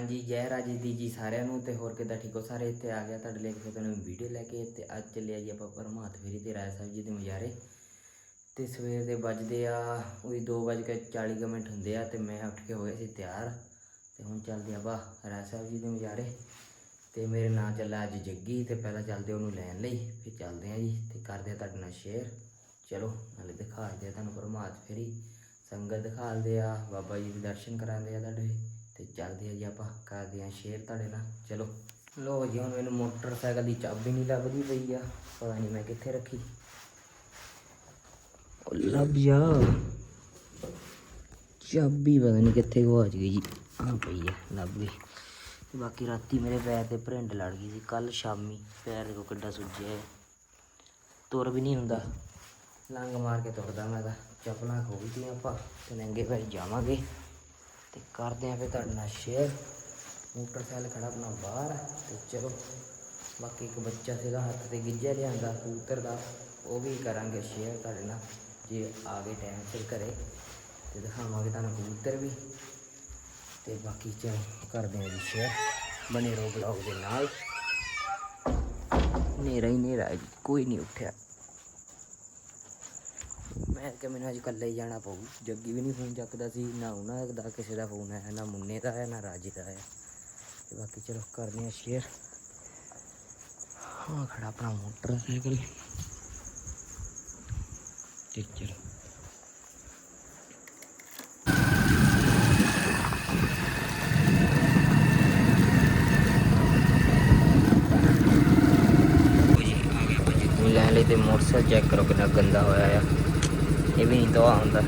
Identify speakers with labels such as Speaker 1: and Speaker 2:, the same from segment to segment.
Speaker 1: ਹਾਂਜੀ, ਜੈ ਰਾਜੇ ਦੀ ਜੀ ਸਾਰਿਆਂ ਨੂੰ ਤੇ ਹੋਰ ਕਿੱਦਾਂ ਠੀਕ ਹੋ? ਸਾਰੇ ਇੱਥੇ ਆ ਗਿਆ ਤੁਹਾਡੇ ਲਈ ਇੱਕ ਤੁਹਾਨੂੰ ਵੀਡੀਓ ਲੈ ਕੇ ਤੇ ਅੱਜ ਚੱਲਿਆ ਜੀ ਆਪਾਂ ਪਰਮਾਤ ਫੇਰੀ ਤੇ ਰਾਏ ਸਾਹਿਬ ਜੀ ਦੇ ਮਜਾਰੇ ਤੇ ਸਵੇਰ ਦੇ ਵੱਜਦੇ ਆ, ਉਹੀ 2:40 ਮਿੰਟ ਹੁੰਦੇ ਆ ਤੇ ਮੈਂ ਉੱਠ ਕੇ ਹੋ ਗਿਆ ਸੀ ਤਿਆਰ ਤੇ ਹੁਣ ਚੱਲਦੇ ਆਪਾਂ ਰਾਏ ਸਾਹਿਬ ਜੀ ਦੇ ਮਜਾਰੇ ਤੇ ਮੇਰੇ ਨਾਲ ਚੱਲਾ ਅੱਜ ਜੱਗੀ ਤੇ ਪਹਿਲਾਂ ਚੱਲਦੇ ਉਹਨੂੰ ਲੈਣ ਲਈ, ਫਿਰ ਚੱਲਦੇ ਆ ਜੀ ਤੇ ਕਰਦੇ ਆ ਤੁਹਾਡੇ ਨਾਲ ਸ਼ੇਅਰ ਚਲੋ, ਨਾਲੇ ਦਿਖਾਉਂਦੇ ਆ ਤੁਹਾਨੂੰ ਪਰਮਾਤ ਫੇਰੀ। ਸੰਗਤ ਦਿਖਾਉਂਦੇ ਆ, ਬਾਬਾ ਜੀ ਦੇ ਦਰਸ਼ਨ ਕਰਾਉਂਦੇ ਆ ਤੁਹਾਡੇ। ਤੇ ਚੱਲਦੇ ਆ ਜੀ ਆਪਾਂ, ਕਰਦੇ ਆ ਸ਼ੇਅਰ ਤੁਹਾਡੇ ਨਾਲ। ਚਲੋ ਲੋ ਜੀ, ਹੁਣ ਮੈਨੂੰ ਮੋਟਰਸਾਈਕਲ ਦੀ ਚਾਬੀ ਨਹੀਂ ਲੱਭਦੀ ਪਈ ਆ, ਪਤਾ ਨਹੀਂ ਮੈਂ ਕਿੱਥੇ ਰੱਖੀ। ਉਹ ਲੱਭ ਜਾ। ਚਾਬੀ ਪਤਾ ਨਹੀਂ ਕਿੱਥੇ ਗਵਾਚ ਗਈ ਜੀ। ਆ ਪਈ ਆ, ਲੱਭ ਗਈ। ਤੇ ਬਾਕੀ ਰਾਤੀ ਮੇਰੇ ਪੈਰ ਤੇ ਭਰਿੰਡ ਲੜ ਗਈ ਸੀ ਕੱਲ ਸ਼ਾਮੀ ਪੈਰ ਦੇਖੋ ਕਿੱਡਾ ਸੁੱਜਿਆ ਤੁਰ ਵੀ ਨਹੀਂ ਹੁੰਦਾ। ਲੰਗ ਮਾਰ ਕੇ ਤੁਰਦਾ ਮੈਂ ਤਾਂ। ਚੱਪਲਾਂ ਖੋਲਦੀਆਂ ਆਪਾਂ, ਤੇ ਨੰਗੇ ਪੈਰ ਜਾਵਾਂਗੇ। ਤੇ ਕਰਦੇ ਆਂ ਫਿਰ ਤੁਹਾਡੇ ਨਾਲ ਸ਼ੇਅਰ ਮੋਟਰਸਾਈਕਲ ਖੜਾ ਆਪਣਾ ਬਾਹਰ, ਤੇ ਚਲੋ, ਬਾਕੀ ਇੱਕ ਬੱਚਾ ਸੀਗਾ ਹੱਥ ਤੇ ਗਿੱਜਾ ਲਿਆਂਦਾ, ਕਬੂਤਰ ਦਾ, ਉਹ ਵੀ ਕਰਾਂਗੇ ਸ਼ੇਅਰ ਤੁਹਾਡੇ ਨਾਲ, ਜੇ ਆ ਗਏ ਟਾਈਮ ਸਿਰ ਘਰੇ। ਤੇ ਦਿਖਾਵਾਂਗੇ ਤੁਹਾਨੂੰ ਕਬੂਤਰ ਵੀ। ਤੇ ਬਾਕੀ ਚਲੋ, ਕਰਦੇ ਆਂ ਜੀ ਸ਼ੇਅਰ ਬਣੇ ਰਹੋ ਬਲੌਗ ਦੇ ਨਾਲ। ਹਨੇਰਾ ਹੀ ਹਨੇਰਾ ਕੋਈ ਨਹੀਂ ਉੱਠਿਆ। ਮੈਂ ਕਿ ਮੈਨੂੰ ਅੱਜ ਇਕੱਲੇ ਹੀ ਜਾਣਾ ਪਊ। ਜੱਗੀ ਵੀ ਨਹੀਂ ਫੋਨ ਚੱਕਦਾ ਸੀ, ਨਾ ਉਹਨਾਂ ਦਾ ਕਿਸੇ ਦਾ ਫੋਨ ਆਇਆ ਨਾ ਮੁੰਨੇ ਦਾ ਆਇਆ ਨਾ ਰਾਜੇ ਦਾ ਆਇਆ ਤੇ ਬਾਕੀ ਚਲੋ ਕਰਦੇ ਆ ਸ਼ੇਅਰ ਹਾਂ ਖੜਾ ਆਪਣਾ ਮੋਟਰਸਾਈਕਲ। ਤੇ ਚਲੋ। ਲੈਣ ਲਈ ਤੇ ਮੋਟਰਸਾਈਕਲ ਚੈੱਕ ਕਰੋ ਕਿੰਨਾ ਗੰਦਾ ਹੋਇਆ ਆ। ਇਹ ਵੀ ਨਹੀਂ ਧੋਆ ਹੁੰਦਾ।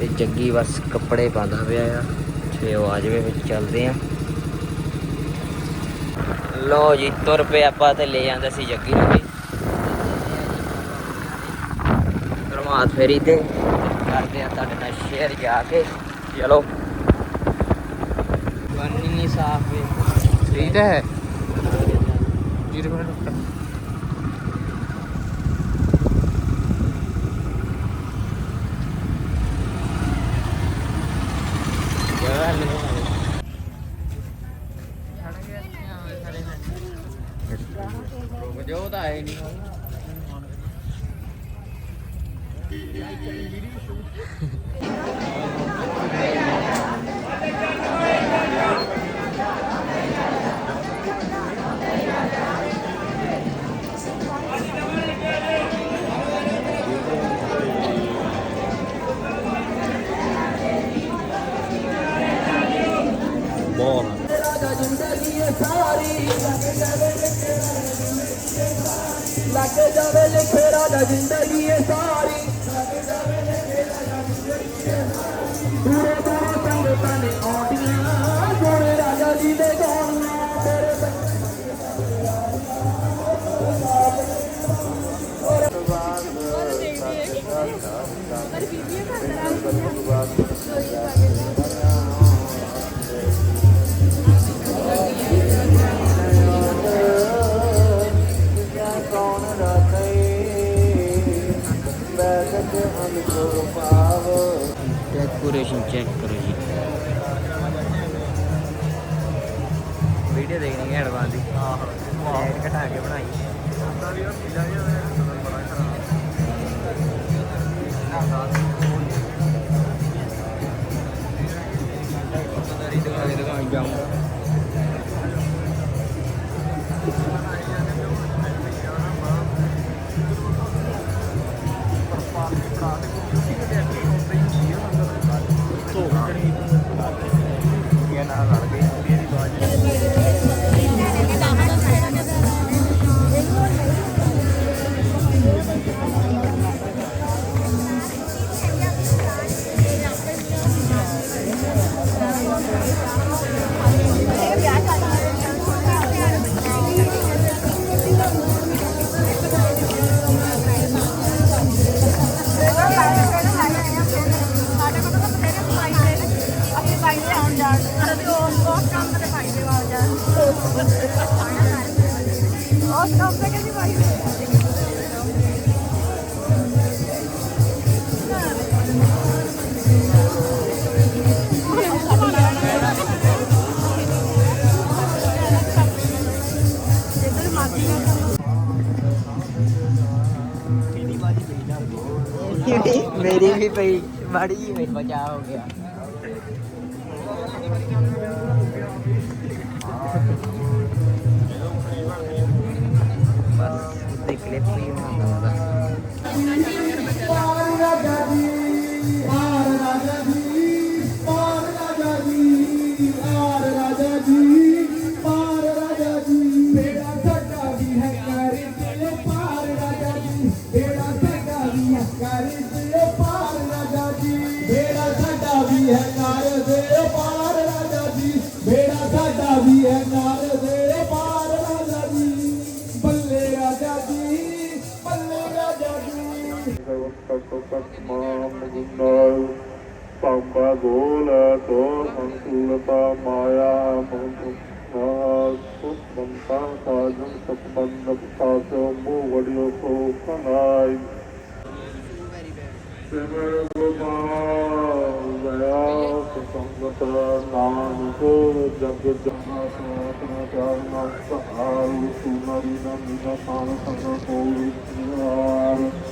Speaker 1: ਤੇ ਜੱਗੀ ਬਸ ਕੱਪੜੇ ਪਾਉਂਦਾ ਪਿਆ ਆ। ਤੇ ਉਹ ਆ ਜਾਵੇ ਫਿਰ ਚੱਲਦੇ ਆ। ਲੋ ਜੀ ਤੁਰ ਪਏ ਆਪਾਂ ਤੇ ਲੈ ਜਾਂਦਾ ਸੀ ਜੱਗੀ ਨੂੰ ਵੀ। ਰਮਾਤ ਫੇਰੀ ਤੇ ਕਰਦੇ ਆ ਤੁਹਾਡੇ ਨਾਲ ਸ਼ੇਅਰ ਜਾ ਕੇ। ਚਲੋ। ਪਾਣੀ ਨਹੀਂ ਸਾਫ਼ ਹੈ
Speaker 2: ਠੀਕ ਹੈ। ਜੀਰੇ ਮਿੰਟ ਰੁਕ ਰੁਕ ਜਾਓ ਤਾਂ ਆਏ ਨਹੀਂ ਬਹੁਤ
Speaker 3: ਲੱਗ ਜਾਵੇ ਲਿਖੇ ਰਾਜਾ ਜ਼ਿੰਦਗੀ ਇਹ ਸਾਰੀ
Speaker 1: ਡੈਕੋਰੇਸ਼ਨ ਚੈੱਕ ਕਰੋ ਜੀ। ਵੀਡੀਓ ਦੇਖਣੀ ਹੈ ਐਡਵਾਂਸ ਦੀ। ਆਹੋ। ਘਟਾ ਕੇ ਬਣਾਈ
Speaker 4: ਉਸ
Speaker 1: ਗਿਰੀ ਵੀ ਪਈ ਮਾੜੀ ਜੀ ਵਿੱਚ ਬਚਾ ਹੋ ਗਿਆ
Speaker 5: ਪਾਪਾ ਗੋਲ ਤੋ ਸੰਕੂਲਤਾ ਮਾਇਆ ਮੋਹ ਸੁਪੰਤਾ ਸਾਜਨ ਸਪੰਦ ਸਾਸੋ ਮੋ ਵੜਿਓ ਸੋ ਕਨਾਈ ਸਿਮਰ ਗੋਪਾਲ ਦਇਆ ਸੰਗਤ ਨਾਨਕ, ਜਗ ਜਹਾਂ ਸੋਤਨਾ ਚਾਰਨਾ ਸਹਾਰੂ ਸੁਨਰੀ ਨੰਦਿਨਾ ਪਾਨ ਸੰਗ ਕੋਲ ਨਿਵਾਰ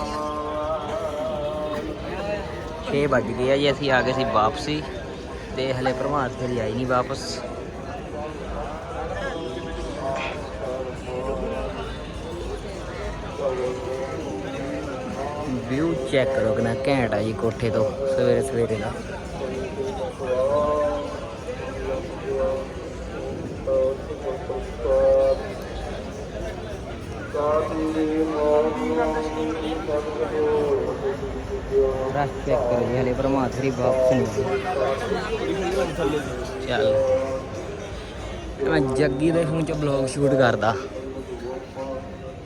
Speaker 1: 6 ਵੱਜ ਗਏ ਆ ਜੀ, ਅਸੀਂ ਆ ਗਏ ਸੀ ਵਾਪਸੀ ਤੇ ਹਲੇ ਪ੍ਰਭਾਤ ਫੇਰੀ ਆਈ ਨਹੀਂ ਵਾਪਸ। ਵਿਊ ਚੈੱਕ ਕਰੋ ਕਿੰਨਾ ਘੈਂਟ ਆ ਜੀ ਕੋਠੇ ਤੋਂ ਸਵੇਰੇ ਸਵੇਰੇ ਦਾ। ਰਸ਼ ਚੈੱਕ ਕਰੋ ਜੀ ਹਲੇ ਪ੍ਰਭਾਤ ਫੇਰੀ ਵਾਪਸ ਨਹੀਂ ਚੱਲ। ਮੈਂ ਜੱਗੀ ਦੇ ਫੋਨ 'ਚ ਬਲੌਗ ਸ਼ੂਟ ਕਰਦਾ।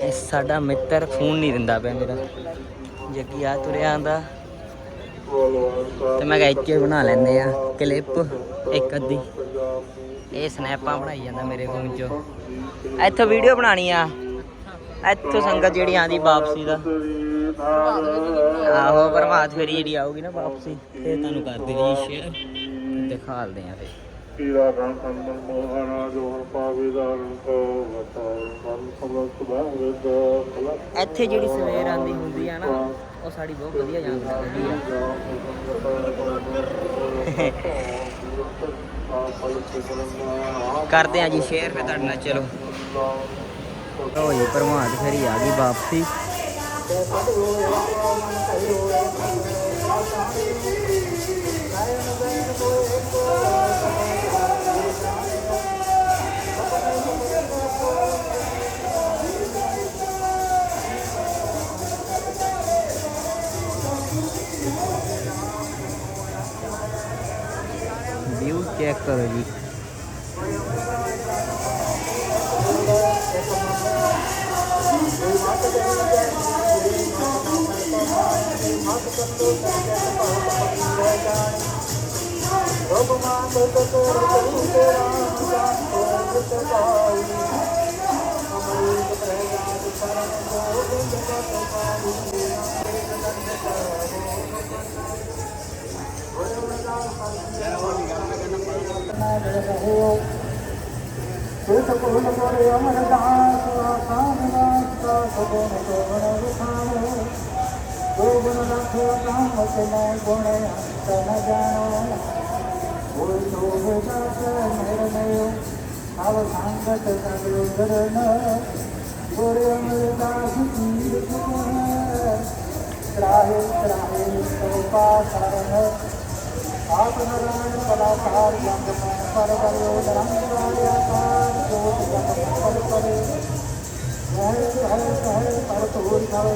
Speaker 1: ਇਹ ਸਾਡਾ ਮਿੱਤਰ ਫੋਨ ਨਹੀਂ ਦਿੰਦਾ ਪਿਆ ਮੇਰਾ। ਜੱਗੀ ਆ ਤੁਰਿਆ ਆਂਦਾ ਤੇ ਮੈਂ ਕਿਹਾ ਇੱਥੇ ਬਣਾ ਲੈਂਦੇ ਆ ਕਲਿੱਪ ਇੱਕ ਅੱਧੀ। ਇਹ ਸਨੈਪਾਂ ਬਣਾਈ ਜਾਂਦਾ ਮੇਰੇ ਫੋਨ 'ਚ। ਇੱਥੋਂ ਵੀਡੀਓ ਬਣਾਣੀ ਆ। ਇੱਥੋਂ ਸੰਗਤ ਜਿਹੜੀ ਆਂਦੀ ਵਾਪਸੀ ਦਾ। ਆਹੋ ਪ੍ਰਭਾਤ ਫੇਰੀ ਜਿਹੜੀ ਆਊਗੀ ਨਾ ਵਾਪਸੀ। ਫਿਰ ਤੁਹਾਨੂੰ ਕਰਦੇ ਜੀ ਸ਼ੇਅਰ ਦਿਖਾਲਦੇ ਆ ਫੇ
Speaker 5: ਪੀਰਾ ਰਣ ਸੰਮਨ ਮੋਹਣਾ ਜੋਹਰ ਪਾਵੇਦਾਰ ਕੋ ਵਤਾਰ ਮਨ ਸਮਤ ਬਾਵਦ ਫਲਕ
Speaker 1: ਇੱਥੇ ਜਿਹੜੀ ਸਵੇਰ ਆਂਦੀ ਹੁੰਦੀ ਆ ਨਾ ਉਹ ਸਾਡੀ ਬਹੁਤ ਵਧੀਆ ਜਾਂਦ ਲੱਗਦੀ ਆ। ਕਰਦੇ ਆ ਜੀ ਸ਼ੇਅਰ ਫੇ ਤੁਹਾਡੇ ਨਾਲ ਚਲੋ। ਲਓ ਜੀ ਪ੍ਰਮਾਤ ਫੇਰੀ ਆ ਗਈ ਵਾਪਸੀ। ਵਿਊ ਚੈੱਕ ਕਰੋ ਜੀ।
Speaker 3: ਸੁਖ ਕੋਲ ਵਾਸਤਾ ਸਗੁਣ ਕੋਵਣ ਵਿਖਾਵੋ ਗੋਬਨ ਰੱਖੋ ਨਾਮ ਤੇ ਗੁਣ ਅੰਤ ਜਾਣੋ ਕੋਈ ਸੋਭ ਦਾਸ ਮੇਰ ਮਯੋ ਸੰਗਤ ਸਗਲ ਕਰਨ ਗੁਰ ਅਮਰ ਕੀ ਸੁਣ ਤਰਾਹੇ ਤਰਾਹੇ ਸੋ ਪਾਸਰਨ ਆਪ ਨਰਾਇਣ ਕਲਾਕਾਰ ਜੰਗ ਮਨ ਪਰ ਕਰਿਓ ਰੰਗ ਵਾਲਿਆ ਕਾਰ ਜੋਤ ਜਗ ਪਰ ਕਰੇ ਤੋਰ ਖਾਵੇ